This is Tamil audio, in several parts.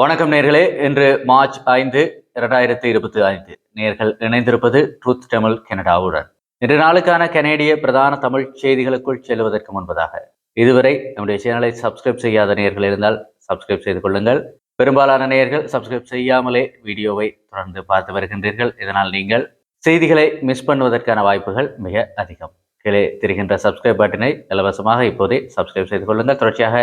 வணக்கம் நேர்களே. இன்று மார்ச் ஐந்து இரண்டாயிரத்தி இருபத்தி ஐந்து. நேர்கள் இணைந்திருப்பது ட்ரூத் தமிழ் கனடாவுடன் இன்று நாளுக்கான கனேடிய பிரதான தமிழ் செய்திகளுக்குள் செல்வதற்கு முன்பதாக. இதுவரை நம்முடைய சேனலை சப்ஸ்கிரைப் செய்யாத நேர்கள் இருந்தால் சப்ஸ்கிரைப் செய்து கொள்ளுங்கள். பெரும்பாலான நேர்கள் சப்ஸ்கிரைப் செய்யாமலே வீடியோவை தொடர்ந்து பார்த்து வருகின்றீர்கள். இதனால் நீங்கள் செய்திகளை மிஸ் பண்ணுவதற்கான வாய்ப்புகள் மிக அதிகம். கீழே தெரிகின்ற சப்ஸ்கிரைப் பட்டனை இலவசமாக இப்போதே சப்ஸ்கிரைப் செய்து கொள்ளுங்கள். தொடர்ச்சியாக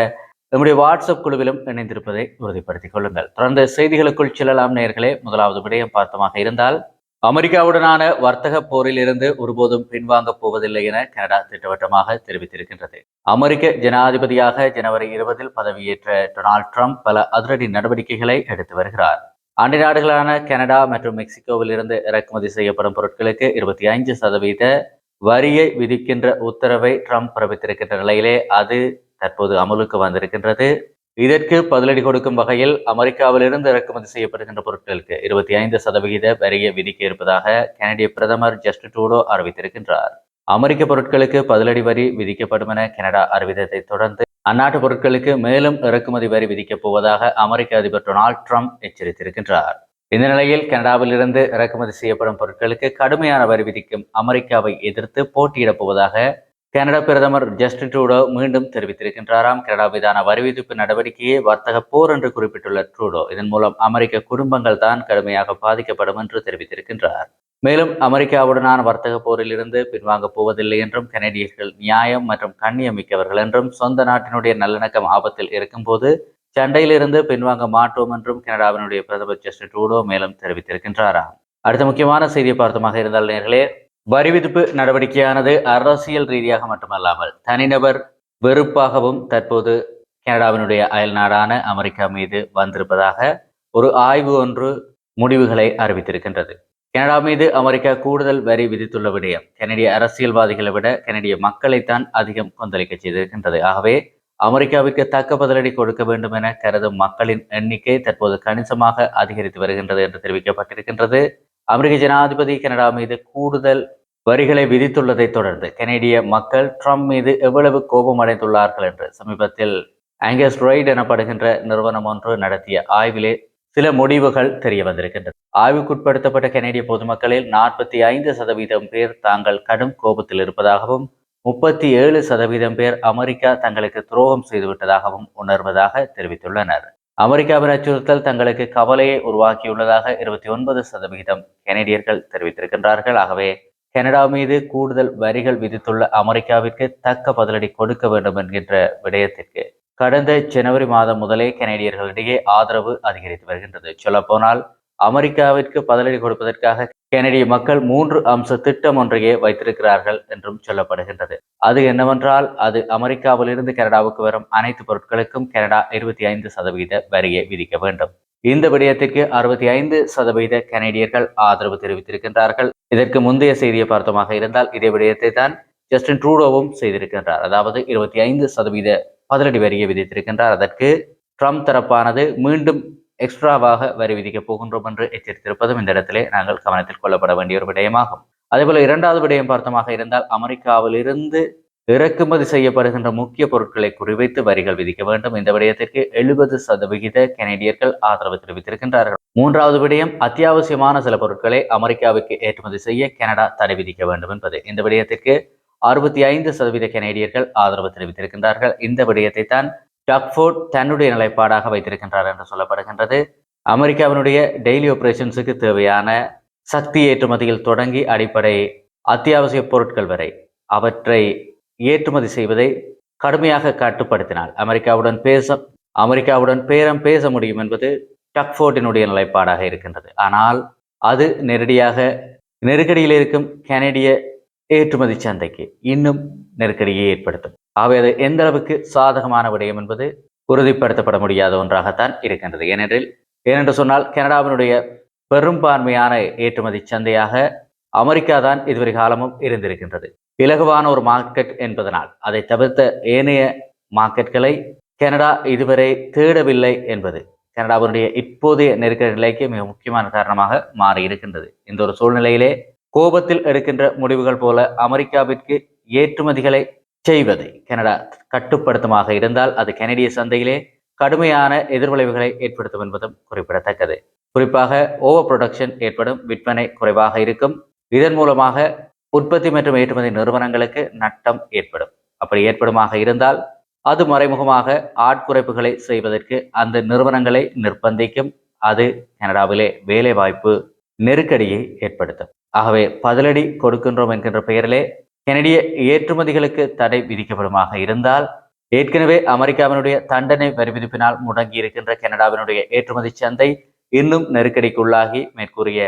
நம்முடைய வாட்ஸ்அப் குழுவிலும் இணைந்திருப்பதை உறுதிப்படுத்திக் கொள்ளுங்கள். தொடர்ந்து செய்திகளுக்குள் செல்லலாம் நேர்களே முதலாவது விடயம் பார்த்தமாக இருந்தால் அமெரிக்காவுடனான வர்த்தக போரில் இருந்து ஒருபோதும் பின்வாங்கப் போவதில்லை என கனடா திட்டவட்டமாக தெரிவித்திருக்கின்றது. அமெரிக்க ஜனாதிபதியாக ஜனவரி இருபதில் பதவியேற்ற டொனால்ட் ட்ரம்ப் பல அதிரடி நடவடிக்கைகளை எடுத்து வருகிறார். அண்டை நாடுகளான கனடா மற்றும் மெக்சிகோவில் இருந்து இறக்குமதி செய்யப்படும் பொருட்களுக்கு இருபத்தி ஐந்து சதவீத வரியை விதிக்கின்ற உத்தரவை ட்ரம்ப் பிறப்பித்திருக்கின்ற நிலையிலே அது தற்போது அமலுக்கு வந்திருக்கின்றது. இதற்கு பதிலடி கொடுக்கும் வகையில் அமெரிக்காவிலிருந்து இறக்குமதி செய்யப்படுகின்ற பொருட்களுக்கு இருபத்தி ஐந்து சதவிகித வரியை விதிக்க இருப்பதாக கனடிய பிரதமர் ஜஸ்ட் டூடோ அறிவித்திருக்கின்றார். அமெரிக்க பொருட்களுக்கு பதிலடி வரி விதிக்கப்படும் என கனடா அறிவித்ததை தொடர்ந்து அந்நாட்டு பொருட்களுக்கு மேலும் இறக்குமதி வரி விதிக்கப் போவதாக அமெரிக்க அதிபர் டொனால்ட் ட்ரம்ப் எச்சரித்திருக்கின்றார். இந்த நிலையில் கனடாவிலிருந்து இறக்குமதி செய்யப்படும் பொருட்களுக்கு கடுமையான வரி விதிக்கும் அமெரிக்காவை எதிர்த்து போட்டியிடப் போவதாக கனடா பிரதமர் ஜஸ்டின் ட்ரூடோ மீண்டும் தெரிவித்திருக்கின்றாராம். கனடா மீதான வரி விதிப்பு வர்த்தக போர் என்று குறிப்பிட்டுள்ள ட்ரூடோ இதன் மூலம் அமெரிக்க குடும்பங்கள் தான் கடுமையாக பாதிக்கப்படும் என்று தெரிவித்திருக்கின்றார். மேலும் அமெரிக்காவுடனான வர்த்தக போரில் இருந்து பின்வாங்கப் போவதில்லை என்றும் கனடியர்கள் நியாயம் மற்றும் கண்ணியமிக்கவர்கள் என்றும் சொந்த நாட்டினுடைய நல்லிணக்கம் ஆபத்தில் இருக்கும்போது சண்டையிலிருந்து பின்வாங்க மாட்டோம் என்றும் கனடாவினுடைய பிரதமர் ஜஸ்டின் ட்ரூடோ மேலும் தெரிவித்திருக்கின்றாராம். அடுத்த முக்கியமான செய்தியை பார்த்தமாக இருந்தால் நேர்களே வரி விதிப்பு நடவடிக்கையானது அரசியல் ரீதியாக மட்டுமல்லாமல் தனிநபர் வெறுப்பாகவும் தற்போது கனடாவினுடைய அயல் நாடான அமெரிக்கா மீது வந்திருப்பதாக ஒரு ஆய்வு ஒன்று முடிவுகளை அறிவித்திருக்கின்றது. கனடா மீது அமெரிக்கா கூடுதல் வரி விதித்துள்ள விடயம் கனடிய அரசியல்வாதிகளை விட கனடிய மக்களைத்தான் அதிகம் கொந்தளிக்க செய்திருக்கின்றது. ஆகவே அமெரிக்காவிற்கு தக்க பதிலடி கொடுக்க வேண்டும் என கருதும் மக்களின் எண்ணிக்கை தற்போது கணிசமாக அதிகரித்து வருகின்றது என்று தெரிவிக்கப்பட்டிருக்கின்றது. அமெரிக்க ஜனாதிபதி கனடா மீது கூடுதல் வரிகளை விதித்துள்ளதை தொடர்ந்து கனேடிய மக்கள் ட்ரம்ப் மீது எவ்வளவு கோபம் அடைந்துள்ளார்கள் என்று சமீபத்தில் ஆங்கஸ் ரைட் எனப்படுகின்ற நிறுவனம் ஒன்று நடத்திய ஆய்விலே சில முடிவுகள் தெரிய வந்திருக்கின்றது ஆய்வுக்குட்படுத்தப்பட்ட கனேடிய பொதுமக்களில் நாற்பத்தி ஐந்து சதவீதம் பேர் தாங்கள் கடும் கோபத்தில் இருப்பதாகவும் முப்பத்தி ஏழு சதவீதம் பேர் அமெரிக்கா தங்களுக்கு துரோகம் செய்துவிட்டதாகவும் உணர்வதாக தெரிவித்துள்ளனர். அமெரிக்காவின் அச்சுறுத்தல் தங்களுக்கு கவலையை உருவாக்கியுள்ளதாக இருபத்தி ஒன்பது சதவிகிதம் கனேடியர்கள் தெரிவித்திருக்கின்றார்கள். ஆகவே கனடா மீது கூடுதல் வரிகள் விதித்துள்ள அமெரிக்காவிற்கு தக்க பதிலடி கொடுக்க வேண்டும் என்கின்ற விடயத்திற்கு கடந்த ஜனவரி மாதம் முதலே கனேடியர்களிடையே ஆதரவு அதிகரித்து வருகின்றது. சொல்லப்போனால் அமெரிக்காவிற்கு பதிலடி கொடுப்பதற்காக கெனடிய மக்கள் மூன்று அம்ச திட்டம் ஒன்றையே வைத்திருக்கிறார்கள் என்றும் சொல்லப்படுகின்றது. அது என்னவென்றால் அது அமெரிக்காவிலிருந்து கனடாவுக்கு வரும் அனைத்து பொருட்களுக்கும் கனடா இருபத்தி ஐந்து சதவீத வரியை விதிக்க வேண்டும். இந்த விடயத்திற்கு அறுபத்தி ஐந்து சதவீத கனேடியர்கள் ஆதரவு தெரிவித்திருக்கின்றார்கள். இதற்கு முந்தைய செய்தியை பார்த்தமாக இருந்தால் இதே விடயத்தை தான் ஜஸ்டின் ட்ரூடோவும் செய்திருக்கின்றார். அதாவது இருபத்தி ஐந்து சதவீத பதிலடி வரியை விதித்திருக்கின்றார். அதற்கு ட்ரம்ப் தரப்பானது மீண்டும் எக்ஸ்ட்ராவாக வரி விதிக்கப் போகின்றோம் என்று எச்சரித்திருப்பதும் இந்த இடத்திலே நாங்கள் கவனத்தில் கொள்ளப்பட வேண்டிய ஒரு விடயமாகும். அதேபோல இரண்டாவது விடயம் பார்த்தமாக இருந்தால் அமெரிக்காவிலிருந்து இறக்குமதி செய்யப்படுகின்ற முக்கிய பொருட்களை குறிவைத்து வரிகள் விதிக்க வேண்டும். இந்த விடயத்திற்கு எழுபது சதவிகித கனேடியர்கள் ஆதரவு தெரிவித்திருக்கின்றார்கள். மூன்றாவது விடயம் அத்தியாவசியமான சில பொருட்களை அமெரிக்காவுக்கு ஏற்றுமதி செய்ய கனடா தடை விதிக்க வேண்டும் என்பது. இந்த விடயத்திற்கு அறுபத்தி ஐந்து சதவீத கனேடியர்கள் ஆதரவு தெரிவித்திருக்கின்றார்கள். இந்த விடயத்தை தான் டக்ஃபோர்ட் தன்னுடைய நிலைப்பாடாக வைத்திருக்கின்றார் என்று சொல்லப்படுகின்றது. அமெரிக்காவினுடைய டெய்லி ஆபரேஷன்ஸுக்கு தேவையான சக்தி ஏற்றுமதியில் தொடங்கி அடிப்படை அத்தியாவசிய பொருட்கள் வரை அவற்றை ஏற்றுமதி செய்வதை கடுமையாக கட்டுப்படுத்தினால் அமெரிக்காவுடன் பேச அமெரிக்காவுடன் பேரம் பேச முடியும் என்பது டக்ஃபோர்டினுடைய நிலைப்பாடாக இருக்கின்றது. ஆனால் அது நேரடியாக நெருக்கடியில் இருக்கும் கனடிய ஏற்றுமதி சந்தைக்கு இன்னும் நெருக்கடியை ஏற்படுத்தும். ஆகவே அது எந்த அளவுக்கு சாதகமான விடயம் என்பது உறுதிப்படுத்தப்பட முடியாத ஒன்றாகத்தான் இருக்கின்றது. ஏனென்றில் ஏனென்று சொன்னால் கனடாவினுடைய பெரும்பான்மையான ஏற்றுமதி சந்தையாக அமெரிக்கா தான் இதுவரை காலமும் இருந்திருக்கின்றது. இலகுவான ஒரு மார்க்கெட் என்பதனால் அதை தவிர்த்த ஏனைய மார்க்கெட்களை கனடா இதுவரை தேடவில்லை என்பது கனடாவினுடைய இப்போதைய நெருக்கடி நிலைக்கு மிக முக்கியமான காரணமாக மாறி இருக்கின்றது. இந்த ஒரு சூழ்நிலையிலே கோபத்தில் எடுக்கின்ற முடிவுகள் போல அமெரிக்காவிற்கு ஏற்றுமதிகளை செய்வதை கனடா கட்டுப்படுத்தமாக இருந்தால் அது கனடிய சந்தையிலே கடுமையான எதிர்விளைவுகளை ஏற்படுத்தும் என்பதும் குறிப்பிடத்தக்கது. குறிப்பாக ஓவர் ப்ரொடக்ஷன் ஏற்படும் விற்பனை குறைவாக இருக்கும். இதன் மூலமாக உற்பத்தி மற்றும் ஏற்றுமதி நிறுவனங்களுக்கு நட்டம் ஏற்படும். அப்படி ஏற்படுமாக இருந்தால் அது மறைமுகமாக ஆட்குறைப்புகளை செய்வதற்கு அந்த நிறுவனங்களை நிர்பந்திக்கும். அது கனடாவிலே வேலைவாய்ப்பு நெருக்கடியை ஏற்படுத்தும். ஆகவே பதிலடி கொடுக்கின்றோம் என்கின்ற பெயரிலே கனடிய ஏற்றுமதிகளுக்கு தடை விதிக்கப்படுமாக இருந்தால் ஏற்கனவே அமெரிக்காவினுடைய தண்டனை வரிவிதிப்பினால் முடங்கி இருக்கின்ற கனடாவினுடைய ஏற்றுமதி சந்தை இன்னும் நெருக்கடிக்குள்ளாகி மேற்கூறிய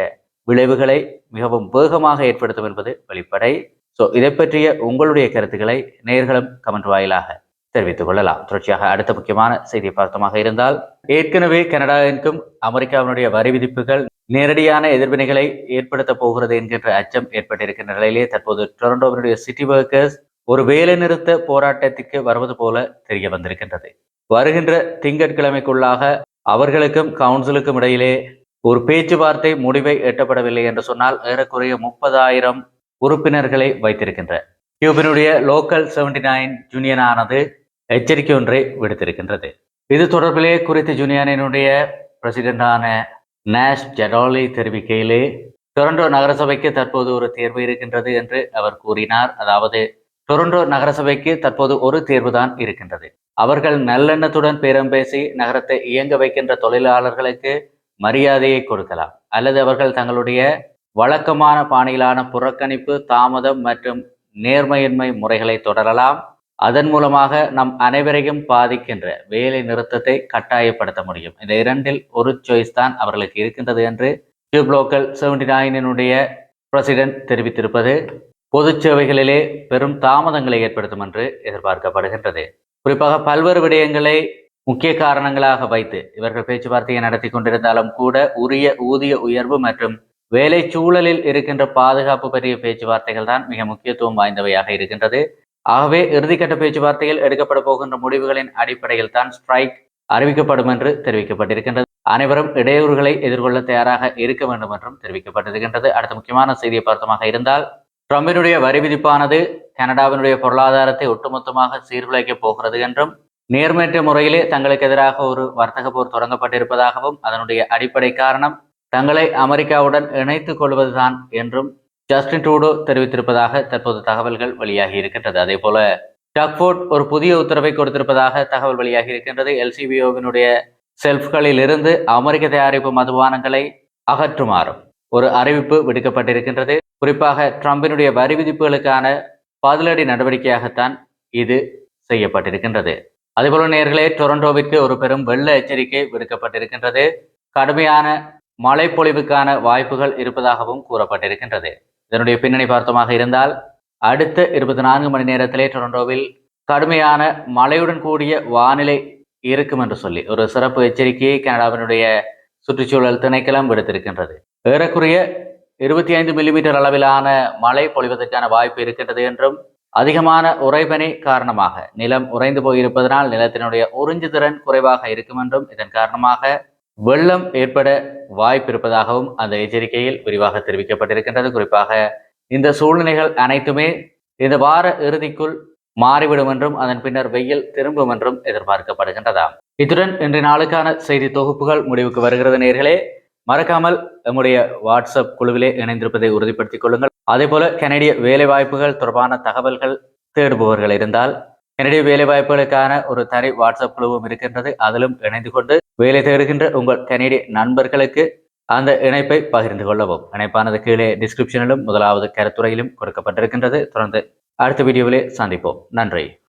விளைவுகளை மிகவும் வேகமாக ஏற்படுத்தும் என்பது வெளிப்படை. ஸோ இதை பற்றிய உங்களுடைய கருத்துக்களை நேர்களும் கமெண்ட் வாயிலாக தெரிவித்துக் கொள்ளலாம். தொடர்ச்சியாக அடுத்த முக்கியமான செய்தியை பார்த்தமாக இருந்தால் ஏற்கனவே கனடாவிற்கும் அமெரிக்காவினுடைய வரி விதிப்புகள் நேரடியான எதிர்வினைகளை ஏற்படுத்த போகிறது என்கின்ற அச்சம் ஏற்பட்டிருக்கின்ற நிலையிலே தற்போது டொரண்டோவினுடைய சிட்டி ஒர்க்கர்ஸ் ஒரு வேலைநிறுத்த போராட்டத்திற்கு வருவது போல தெரிய வந்திருக்கின்றது. வருகின்ற திங்கட்கிழமைக்குள்ளாக அவர்களுக்கும் கவுன்சிலுக்கும் இடையிலே ஒரு பேச்சுவார்த்தை முடிவை எட்டப்படவில்லை என்று சொன்னால் ஏறக்குறைய முப்பதாயிரம் உறுப்பினர்களை வைத்திருக்கின்ற. கியூபினுடைய லோக்கல் செவன்டி நைன் ஜூனியனானது எச்சரிக்கை ஒன்றை விடுத்திருக்கின்றது. இது தொடர்பிலே குறித்த ஜூனியனினுடைய பிரசிடென்டான நேஷ் ஜெடாலி தெரிவிக்கையிலே டொரண்டோ நகரசபைக்கு தற்போது ஒரு தேர்வு இருக்கின்றது என்று அவர் கூறினார். அதாவது டொரண்டோ நகரசபைக்கு தற்போது ஒரு தேர்வு தான் இருக்கின்றது. அவர்கள் நல்லெண்ணத்துடன் பேரம் பேசி நகரத்தை இயங்க வைக்கின்ற தொழிலாளர்களுக்கு மரியாதையை கொடுக்கலாம். அல்லது அவர்கள் தங்களுடைய வழக்கமான பாணியிலான புறக்கணிப்பு தாமதம் மற்றும் நேர்மையின்மை முறைகளை தொடரலாம். அதன் மூலமாக நம் அனைவரையும் பாதிக்கின்ற வேலை நிறுத்தத்தை கட்டாயப்படுத்த முடியும். இந்த இரண்டில் ஒரு சாய்ஸ் தான் அவர்களுக்கு இருக்கின்றது என்று டியூப் லோக்கல் செவன்டி நைனினுடைய பிரசிடென்ட் தெரிவித்திருப்பது பொது சேவைகளிலே பெரும் தாமதங்களை ஏற்படுத்தும் என்று எதிர்பார்க்கப்படுகின்றது. குறிப்பாக பல்வேறு விடயங்களை முக்கிய காரணங்களாக வைத்து இவர்கள் பேச்சுவார்த்தையை நடத்தி கொண்டிருந்தாலும் கூட உரிய ஊதிய உயர்வு மற்றும் வேலை சூழலில் இருக்கின்ற பாதுகாப்பு பற்றிய பேச்சுவார்த்தைகள் தான் மிக முக்கியத்துவம் வாய்ந்தவையாக இருக்கின்றது. ஆகவே இறுதிக்கட்ட பேச்சுவார்த்தையில் எடுக்கப்பட போகின்ற முடிவுகளின் அடிப்படையில் தான் ஸ்ட்ரைக் அறிவிக்கப்படும் என்று தெரிவிக்கப்பட்டிருக்கின்றது. அனைவரும் இடையூறுகளை எதிர்கொள்ள தயாராக இருக்க வேண்டும் என்றும் தெரிவிக்கப்பட்டிருக்கின்றது. அடுத்த முக்கியமான செய்தியை பார்த்தமாக இருந்தால் ட்ரம்பினுடைய வரி விதிப்பானது கனடாவினுடைய பொருளாதாரத்தை ஒட்டுமொத்தமாக சீர்குலைக்கப் போகிறது என்றும் நேர்மையற்ற முறையிலே தங்களுக்கு எதிராக ஒரு வர்த்தக போர் தொடங்கப்பட்டிருப்பதாகவும் அதனுடைய அடிப்படை காரணம் தங்களை அமெரிக்காவுடன் இணைத்துக் கொள்வதுதான் என்றும் ஜஸ்டின் ட்ரூடோ தெரிவித்திருப்பதாக தற்போது தகவல்கள் வெளியாகி இருக்கின்றது. அதே போல டக்ஃபோர்ட் ஒரு புதிய உத்தரவை கொடுத்திருப்பதாக தகவல் வெளியாகி இருக்கின்றது. எல்சிபிஓவினுடைய செல்ஃப்களில் இருந்து அமெரிக்க தயாரிப்பு மதுபானங்களை அகற்றுமாறும் ஒரு அறிவிப்பு விடுக்கப்பட்டிருக்கின்றது. குறிப்பாக ட்ரம்பினுடைய வரி விதிப்புகளுக்கான பதிலடி நடவடிக்கையாகத்தான் இது செய்யப்பட்டிருக்கின்றது. அதேபோல நேர்களே டொரண்டோவிற்கு ஒரு பெரும் வெள்ள எச்சரிக்கை விடுக்கப்பட்டிருக்கின்றது. கடுமையான மழை பொழிவுக்கான வாய்ப்புகள் இருப்பதாகவும் கூறப்பட்டிருக்கின்றது. இதனுடைய பின்னணி பார்த்தமாக இருந்தால் அடுத்த இருபத்தி நான்கு மணி நேரத்திலே டொரண்டோவில் கடுமையான மழையுடன் கூடிய வானிலை இருக்கும் என்று சொல்லி ஒரு சிறப்பு எச்சரிக்கையை கனடாவினுடைய சுற்றுச்சூழல் திணைக்களம் விடுத்திருக்கின்றது. ஏறக்குறைய இருபத்தி ஐந்து மில்லிமீட்டர் அளவிலான மழை பொழிவதற்கான வாய்ப்பு இருக்கின்றது என்றும் அதிகமான உறைபனி காரணமாக நிலம் உறைந்து போயிருப்பதனால் நிலத்தினுடைய உறிஞ்சு திறன் குறைவாக இருக்கும் என்றும் இதன் காரணமாக வெள்ளம் ஏற்பட வாய்ப்பு இருப்பதாகவும் அந்த எச்சரிக்கையில் விரிவாக தெரிவிக்கப்பட்டிருக்கின்றது. குறிப்பாக இந்த சூழ்நிலைகள் அனைத்துமே இந்த வார இறுதிக்குள் மாறிவிடும் என்றும் அதன் பின்னர் வெயில் திரும்பும் என்றும் எதிர்பார்க்கப்படுகின்றதாம். இத்துடன் இன்றைய நாளுக்கான செய்தி தொகுப்புகள் முடிவுக்கு வருகிறது நேர்களே. மறக்காமல் நம்முடைய வாட்ஸ்அப் குழுவிலே இணைந்திருப்பதை உறுதிப்படுத்திக் கொள்ளுங்கள். அதே போல கனடிய வேலைவாய்ப்புகள் தொடர்பான தகவல்கள் தேடுபவர்கள் இருந்தால் என்னுடைய வேலை வாய்ப்புகளுக்கான ஒரு தனி வாட்ஸ்அப் குழுவும் இருக்கின்றது. அதிலும் இணைந்து கொண்டு வேலை தேடுகின்ற உங்கள் கனடிய நண்பர்களுக்கு அந்த இணைப்பை பகிர்ந்து கொள்ளவும். இணைப்பானது கீழே டிஸ்கிரிப்ஷனிலும் முதலாவது கருத்துறையிலும் கொடுக்கப்பட்டிருக்கின்றது. தொடர்ந்து அடுத்த வீடியோவிலே சந்திப்போம். நன்றி.